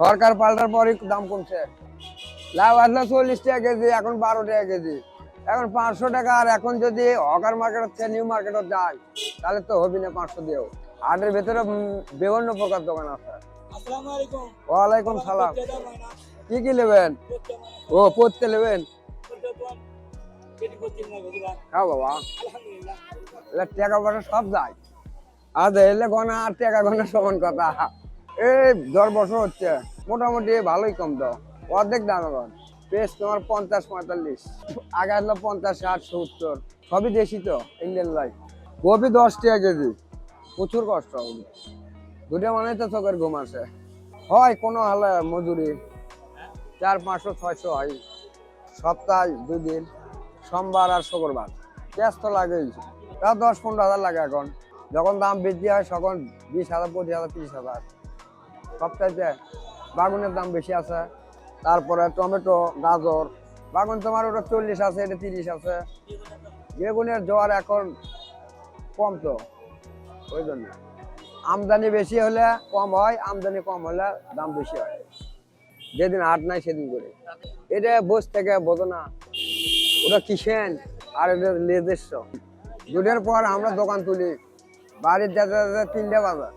সরকার পাল্টার পরই দাম কমছে। লাউ আসলে চল্লিশ টাকা কেজি এখন বারো টাকা কেজি। এখন পাঁচশো টাকা আর এখন যদি হকার মার্কেট থেকে নিউ মার্কেটে যায় তাহলে তো হবি না পাঁচশো দিয়েও। হাটের ভেতরে বিভিন্ন প্রকার দোকান আছে। ওয়ালাইকুম সালাম। কি কি নেবেন? ও পড়তে নেবেন? হ্যাঁ বাবা। টাকা পয়সা সব যায়। আর এলে গনা আর টাকা গনা সমান কথা। এই দশ বছর হচ্ছে, মোটামুটি ভালোই কম তো অর্ধেক দাম এখন। বেশ, তোমার পঞ্চাশ পঁয়তাল্লিশ। আগে আসলো পঞ্চাশ, ষাট, সত্তর। সবই দেশি তো ইন্ডিয়ান লাইফ কপি দশ টাকা কেজি। প্রচুর কষ্ট হবে। দুটো মানে তো চোখের ঘুম আসে। হয় কোনো হলে মজুরি। চার পাঁচশো, ছয়শো হয়। সপ্তাহে দুই দিন সোমবার আর শুক্রবার। ক্যাশ তো লাগেই। তা দশ, পনেরো হাজার লাগে এখন। যখন দাম বৃদ্ধি হয়, তখন বিশ হাজার, পঁচিশ হাজার, তিরিশ হাজার। সবচাইতে বাগুনের দাম বেশি আছে। তারপরে টমেটো, গাজর। বাগুন তোমার ওটা চল্লিশ আছে, এটা তিরিশ আছে। বেগুনের জ্বর এখন কম তো, ওই জন্য। আমদানি বেশি হলে কম হয়, আমদানি কম হলে দাম বেশি হয়। যেদিন হাট নাই সেদিন করে। এটা বস থেকে বোঝো না, ওটা কিসেন আর এটা লেজেস্য দুটোর পর আমরা দোকান তুলি, বাড়ির যাতে তিনটে বাজার